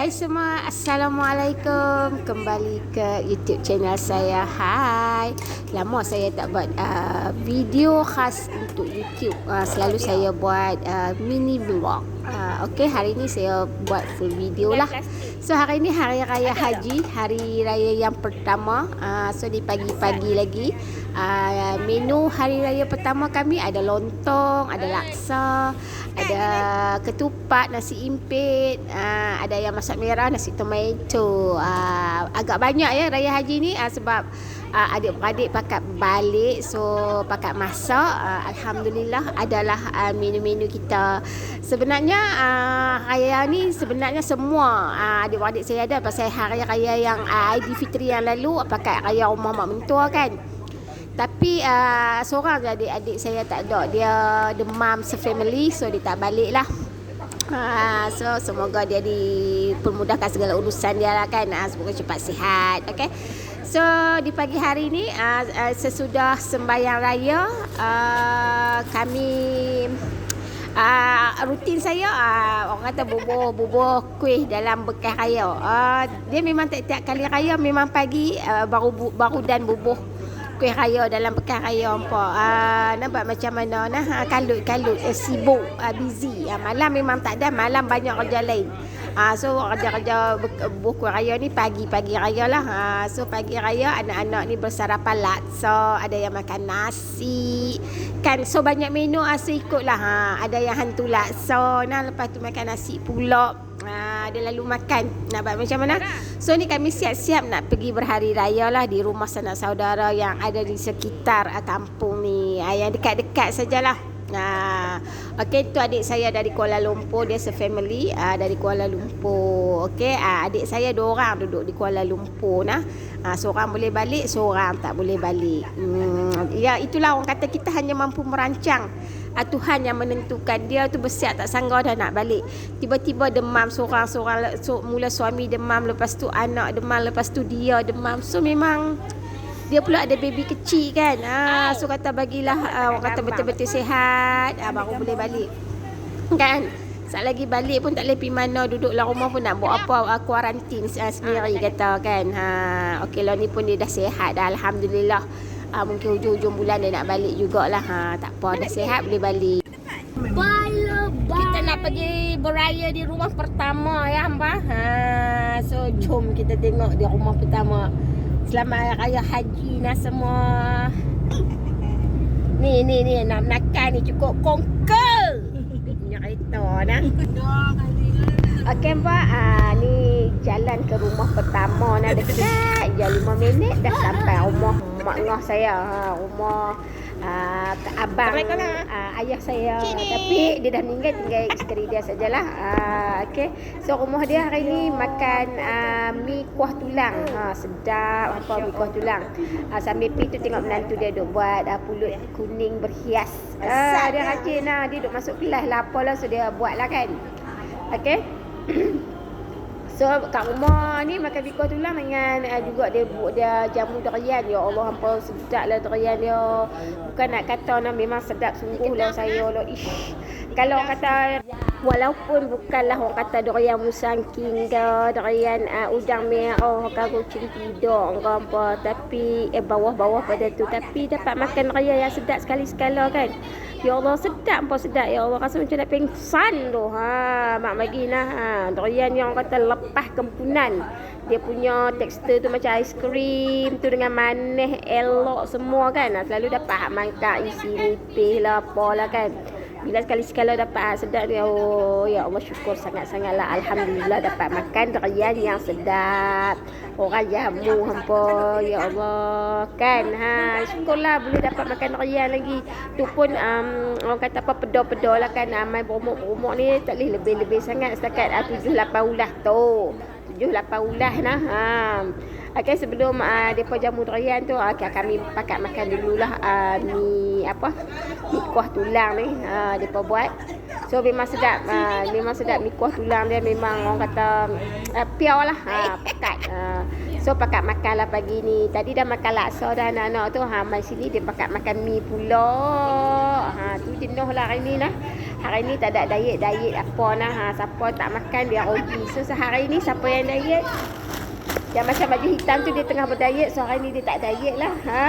Hai semua, Assalamualaikum. Kembali ke YouTube channel saya. Hai. Lama saya tak buat uh, video khas untuk YouTube. Uh, Selalu saya buat uh, mini vlog uh, Okay, hari ni saya buat full video lah. So hari ni Hari Raya Haji Hari Raya yang pertama. Uh, So di pagi-pagi lagi. Uh, Menu Hari Raya pertama kami Ada lontong, ada laksa Ada ketupat, nasi impit uh, Ada yang masak merah, nasi tomato. Uh, Agak banyak ya Raya Haji ni uh, Sebab uh, adik-adik pakat balik So pakat masak uh, Alhamdulillah adalah uh, menu-menu kita Sebenarnya uh, Raya ni sebenarnya semua uh, Adik-adik saya ada Pasal hari raya yang Aidilfitri yang lalu Pakat raya rumah mak mentua kan tapi uh, seorang adik-adik saya tak ada. Dia demam se-family so dia tak balik lah. Uh, so semoga dia dipermudahkan segala urusan dia lah kan. Uh, semoga cepat sihat. Okay. So di pagi hari ni uh, uh, sesudah sembahyang raya uh, kami uh, rutin saya uh, orang kata bubuh bubuh kuih dalam bekas raya. Uh, dia memang tiap-tiap kali raya memang pagi uh, baru bu, baru dan bubuh kuih raya dalam bekas raya apa. Uh, nampak macam mana nah kalut-kalut uh, sibuk uh, busy. Uh, malam memang tak ada, malam banyak kerja lain. Uh, so kerja-kerja buah kuih raya ni pagi-pagi raya lah. Uh, so pagi raya anak-anak ni bersarapan laksa, ada yang makan nasi. Kan so banyak menu uh, so ikutlah. Uh, ada yang hantu laksa, nah lepas tu makan nasi pula. Ha, dia lalu makan Nak buat macam mana So ni kami siap-siap nak pergi berhari raya lah Di rumah sanak saudara yang ada di sekitar kampung ni Yang dekat-dekat sajalah Nah, okey tu adik saya dari Kuala Lumpur dia se-family uh, dari Kuala Lumpur. Okey, uh, adik saya dua orang duduk di Kuala Lumpur nah. Uh, seorang boleh balik, seorang tak boleh balik. Hmm, ya itulah orang kata kita hanya mampu merancang. Uh, Tuhan yang menentukan dia tu bersiap tak sangka dah nak balik. Tiba-tiba demam seorang-seorang so, mula suami demam lepas tu anak demam lepas tu dia demam. So memang dia pula ada baby kecil kan. Ha, so kata bagilah uh, orang kata betul-betul sihat uh, baru boleh balik. Kan? Saat lagi balik pun tak boleh pergi mana duduklah rumah pun nak buat apa uh, kuarantin uh, sendiri kata kan. Ha okey lah ni pun dia dah sihat dah alhamdulillah. Uh, mungkin hujung-hujung bulan dia nak balik jugalah. Ha tak apa dah sihat boleh balik. Kita nak pergi beraya di rumah pertama ya hamba. Ha so jom kita tengok di rumah pertama. Selamat Raya Haji nak semua. Ni ni ni nak makan ni cukup kongkel. Punya kereta nah. Okey mbak, ah, ni jalan ke rumah pertama nak dekat je 5 minit dah sampai rumah mak ngah saya. Ha, rumah uh, abang uh, ayah saya Cini. tapi dia dah meninggal tinggal isteri dia sajalah. Uh, okey. So rumah dia hari ni makan uh, mi kuah tulang. Ha sedap apa mi kuah tulang. Uh, sambil pi tu tengok menantu dia duk buat uh, pulut kuning berhias. Uh, dia rajin lah. Dia duk masuk kelas lah apalah so dia buat lah kan. Okey So kat rumah ni makan bikuah tulang dengan uh, juga dia buat dia jamu durian ya Allah hampa sedap lah durian dia. Bukan nak kata nak memang sedap sungguh lah saya lah. Ish. Kalau kata walaupun bukanlah orang kata durian musang ke durian uh, udang merah tidur ke apa tapi eh bawah-bawah pada tu tapi dapat makan raya yang sedap sekali sekala kan. Ya Allah sedap apa sedap ya Allah rasa macam nak pengsan tu. Ha mak bagi nah ha durian yang kata lepas kempunan. Dia punya tekstur tu macam aiskrim tu dengan manis elok semua kan. Ha, selalu dapat mangkak isi nipis lah apalah kan. Bila sekali sekala dapat sedap ni oh ya Allah syukur sangat-sangatlah alhamdulillah dapat makan durian yang sedap. Orang jamu hampa ya Allah kan ha syukurlah boleh dapat makan durian lagi. Tu pun um, orang kata apa pedo-pedo lah kan amai berumur-umur ni tak boleh lebih-lebih sangat setakat uh, 7 8 ulah tu. 7 8 ulah nah. Ha. Okay, sebelum uh, depa jamu durian tu okay, kami pakat makan dululah uh, mi apa? Mi kuah tulang ni. Uh, depa buat. So memang sedap. Uh, memang sedap mi kuah tulang dia memang orang kata uh, piau lah. Uh, pakat. Uh, so pakat makan lah pagi ni. Tadi dah makan laksa dah anak-anak tu. Ha, mai sini dia pakat makan mi pula. Ha, tu jenuh lah hari ni lah. Hari ni tak ada diet-diet apa nah. Ha, siapa tak makan dia rugi. So sehari ni siapa yang diet? Yang macam baju hitam tu dia tengah berdiet. So hari ni dia tak diet lah. Ha.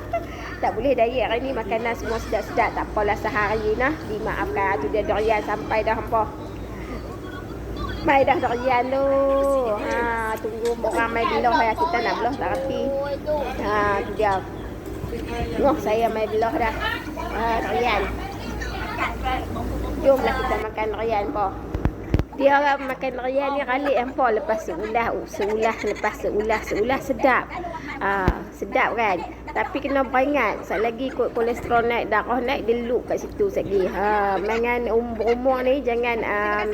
tak boleh diet hari ni makanan semua sedap-sedap. Tak apalah sehari nah. Dimaafkan tu dia durian sampai dah hampa. Mai dah durian tu. Ha, tunggu orang mai belah ya kita nak belah tak reti. Ha, tu dia. Noh saya mai belah dah. Ha, durian. Jomlah kita makan durian po. Dia makan durian ni kali hampa lepas seulah, seulah lepas seulah, seulah sedap. Ah, sedap kan? Tapi kena beringat, sat lagi kot kolesterol naik, darah naik, dia loop kat situ sat lagi. Ha, dengan umur-umur ni jangan um,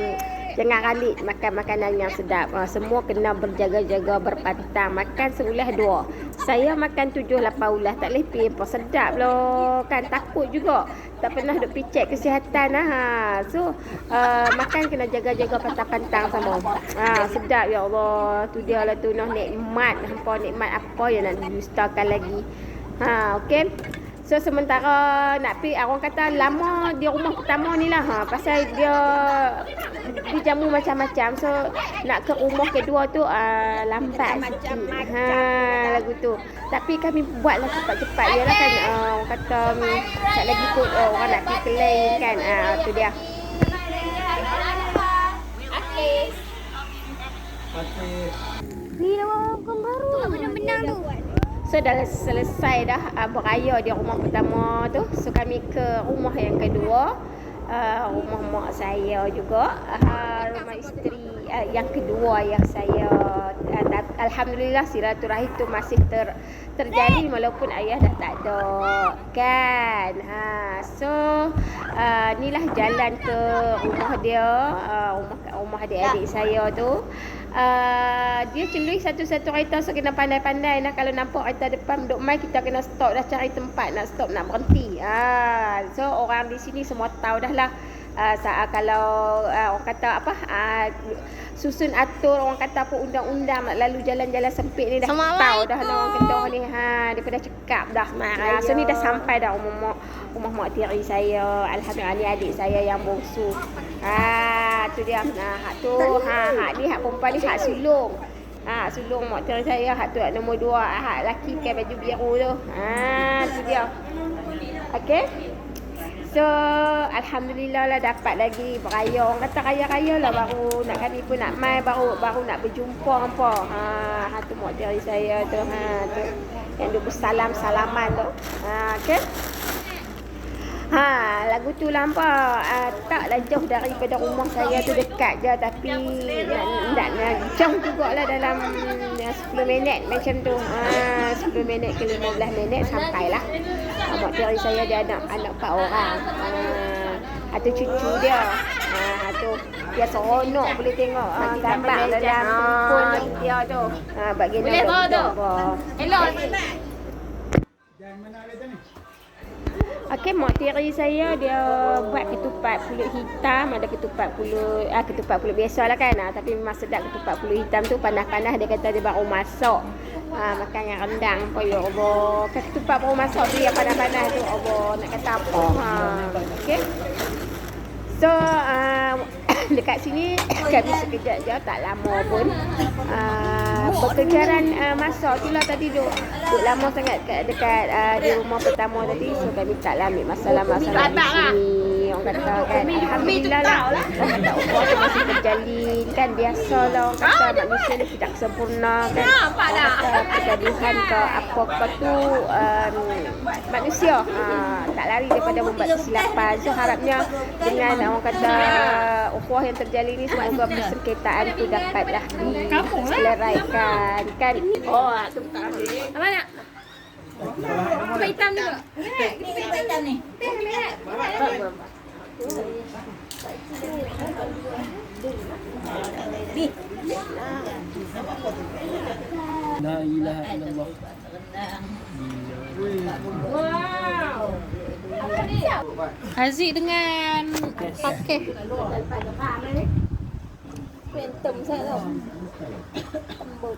Jangan ralik makan makanan yang sedap. Uh, semua kena berjaga-jaga berpantang. Makan seulah dua. Saya makan tujuh lapan ulas. Tak pergi apa. Sedap loh. Kan takut juga. Tak pernah duk pergi cek kesihatan. lah. So, uh, makan kena jaga-jaga pantang-pantang sama. Ha, sedap ya Allah. Tu dia lah tu. Noh, nikmat. Hampa nikmat apa yang nak didustakan lagi. Ha, okay. So sementara nak pi orang kata lama di rumah pertama ni lah ha pasal dia dijamu macam-macam. So nak ke rumah kedua tu uh, lambat sikit. Ha lagu tu. Tapi kami buatlah cepat-cepat yalah kan uh, orang kata um, tak lagi kot oh, orang nak pergi kelai kan. Ah uh, tu dia. Ni lawa bukan baru. Benar-benar tu. So dah selesai dah uh, beraya di rumah pertama tu. So kami ke rumah yang kedua. Uh, rumah mak saya juga. Uh, rumah isteri uh, yang kedua yang saya uh, Alhamdulillah silaturahim tu masih ter terjadi walaupun ayah dah tak ada kan. Ha so uh, inilah jalan ke rumah dia, uh, rumah rumah adik-adik saya tu. Uh, dia celui satu-satu kereta so kena pandai-pandai nah kalau nampak kereta depan duk mai kita kena stop dah cari tempat nak stop nak berhenti. Ah so orang di sini semua tahu dah lah uh, kalau uh, orang kata apa uh, susun atur orang kata apa undang-undang nak lalu jalan-jalan sempit ni dah tahu dah orang kedah ni ha daripada cakap dah. Ha, so ni dah sampai dah rumah mak rumah mak tiri saya. Alhamdulillah ni adik saya yang bongsu. Ha tu dia. Nah hak tu ha hak ni hak perempuan ni hak sulung. Ha sulung mak tiri saya hak tu hak nombor dua hak laki pakai baju biru tu. Ha tu dia. Okey. So Alhamdulillah lah dapat lagi beraya. Orang kata raya-raya lah baru nak kami pun nak mai Baru baru nak berjumpa hampa. Ha, ha tu mak diri saya tu ha, tu. Yang duk bersalam-salaman tu. Ha, okay? Ha, lagu tu lah hampa. Uh, Taklah jauh daripada rumah saya tu dekat je. Tapi nak, nak jauh jugalah dalam uh, 10 minit macam tu. Ha, 10 minit ke 15 minit sampailah Mak tiri saya dia anak anak empat orang. Uh, Atau cucu dia. Uh, tu Dia seronok boleh tengok. Uh, gambar dalam handphone dia tu. Uh, Bagian Boleh tu. Hello. Okey, mak tiri saya dia buat ketupat pulut hitam, ada ketupat pulut ah ketupat pulut biasa lah kan. Ah, tapi memang sedap ketupat pulut hitam tu panas-panas dia kata dia baru masak. Ah, makan yang rendang apa ya Allah. Ketupat baru masak tu yang panas-panas tu Allah nak kata apa. Ha. Okey. So, uh, dekat sini kami sekejap je, tak lama pun. Uh, berkejaran uh, masa tu lah tadi duk, duk lama sangat kat, dekat uh, di rumah pertama tadi. So, kami tak lah ambil masalah-masalah di sini. Orang kata kan, Alhamdulillah lah. Orang kata Allah tu masih terjalin kan. Biasa lah orang kata manusia ni tidak sempurna kan. Orang kata kegaduhan ke apa ke tu um, manusia. Ha, tak lari daripada membuat kesilapan. So, harapnya dengan orang kata ukhuwah yang terjalin ni semoga persengketaan tu dapatlah diseleraikan kan oh tu tak Apa nak? Kupat hitam juga. Kupat hitam ni. La ilaha illallah. Wow. Aziz dengan pakai. Quyền tùm xe rồi. Tùm bụng.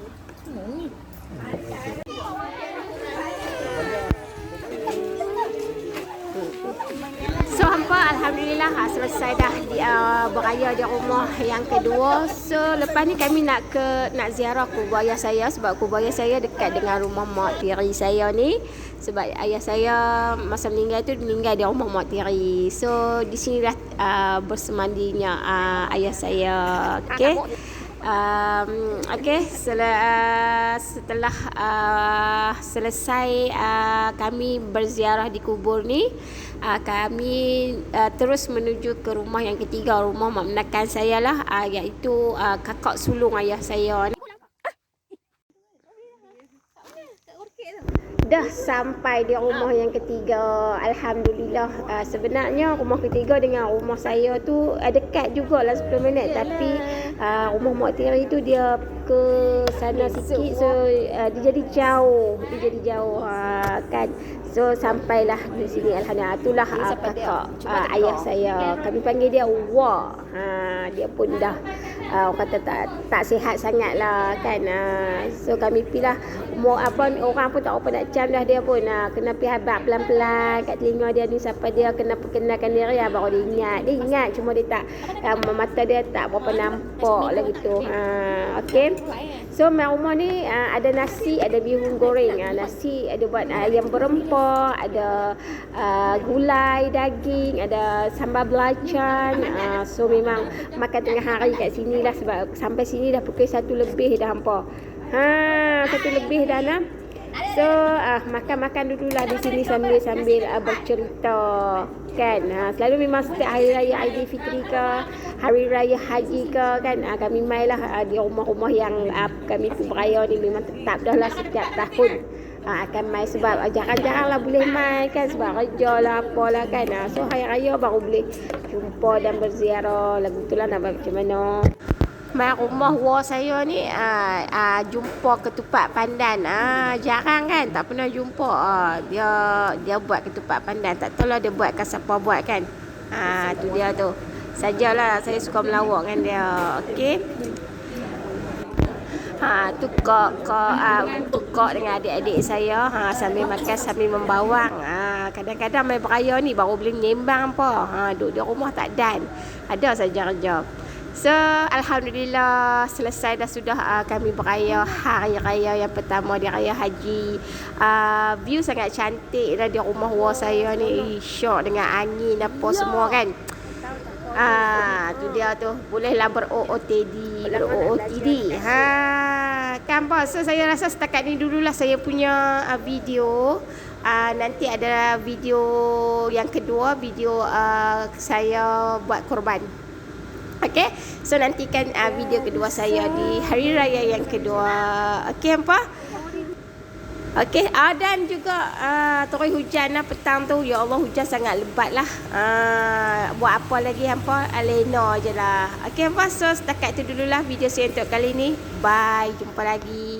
So hampa alhamdulillah ha, selesai dah di, uh, beraya di rumah yang kedua. So lepas ni kami nak ke nak ziarah kubur ayah saya sebab kubur ayah saya dekat dengan rumah mak tiri saya ni. Sebab ayah saya masa meninggal tu meninggal di rumah mak tiri. So di sini dah uh, bersemandinya uh, ayah saya. Okey. Um, okay, setelah, uh, setelah uh, selesai uh, kami berziarah di kubur ni, uh, kami uh, terus menuju ke rumah yang ketiga, rumah mak menakan saya lah, uh, iaitu uh, kakak sulung ayah saya ni. Dah sampai di rumah yang ketiga. Alhamdulillah. Uh, sebenarnya rumah ketiga dengan rumah saya tu uh, dekat jugalah 10 minit tapi uh, rumah mak tiri tu dia ke sana sikit so uh, dia jadi jauh. Dia jadi jauh uh, kan. So sampailah di sini alhamdulillah itulah uh, kakak uh, ayah saya. Kami panggil dia Wa. Ha dia pun dah uh, orang kata tak tak sihat sangat lah kan. Uh, so kami pilih umur apa orang pun tak apa nak cam dah dia pun uh, kena pergi habaq pelan-pelan kat telinga dia ni siapa dia kena perkenalkan diri ya, baru dia ingat. Dia ingat cuma dia tak uh, mata dia tak berapa nampak lagi tu. Ha okey. So mai rumah ni uh, ada nasi, ada bihun goreng. Uh, nasi ada buat uh, ayam berempah, ada uh, gulai daging, ada sambal belacan. Uh, so memang makan tengah hari kat sini lah sebab sampai sini dah pukul satu lebih dah hampa. Ha, satu lebih dah nak. So, ah makan-makan dululah di sini sambil-sambil uh, bercerita. Kan? Ha, selalu memang setiap hari raya Aidilfitri ke, hari raya haji ke kan uh, kami mailah uh, di rumah-rumah yang uh, kami pergi beraya ni memang tetap dah lah setiap tahun. Uh, akan mai sebab uh, jarang-jarang lah boleh mai kan sebab kerja lah apalah kan. Uh, so hari raya baru boleh jumpa dan berziarah. Lagu tu lah nak buat macam mana. Mai rumah war saya ni uh, uh, jumpa ketupat pandan. Ah jarang kan tak pernah jumpa. Uh, dia dia buat ketupat pandan. Tak tahu lah dia buat ke siapa buat kan. Ah tu dia tu. Sajalah saya suka melawak dengan dia. Okey. Ha, tukar ke uh, tukar dengan adik-adik saya ha, sambil makan sambil membawang. Ha, kadang-kadang main beraya ni baru boleh menyembang apa. Ha, duduk di rumah tak dan. Ada saja kerja. So alhamdulillah selesai dah sudah uh, kami beraya hari raya yang pertama di raya haji. Uh, view sangat cantik dah di rumah war saya ni. Syok dengan angin apa semua kan. Ah, tu dia tu. Bolehlah ber-OOTD, ber-OOTD. Ha, kan bos. So saya rasa setakat ni dululah saya punya uh, video. Uh, nanti ada video yang kedua, video uh, saya buat korban. Okay, so nantikan uh, video kedua saya di hari raya yang kedua. Okay, apa? Okey, uh, dan juga uh, turun hujan lah petang tu. Ya Allah, hujan sangat lebat lah. Uh, buat apa lagi hampa? Alena je lah. Okey, hampa. So, setakat tu dululah video saya untuk kali ni. Bye. Jumpa lagi.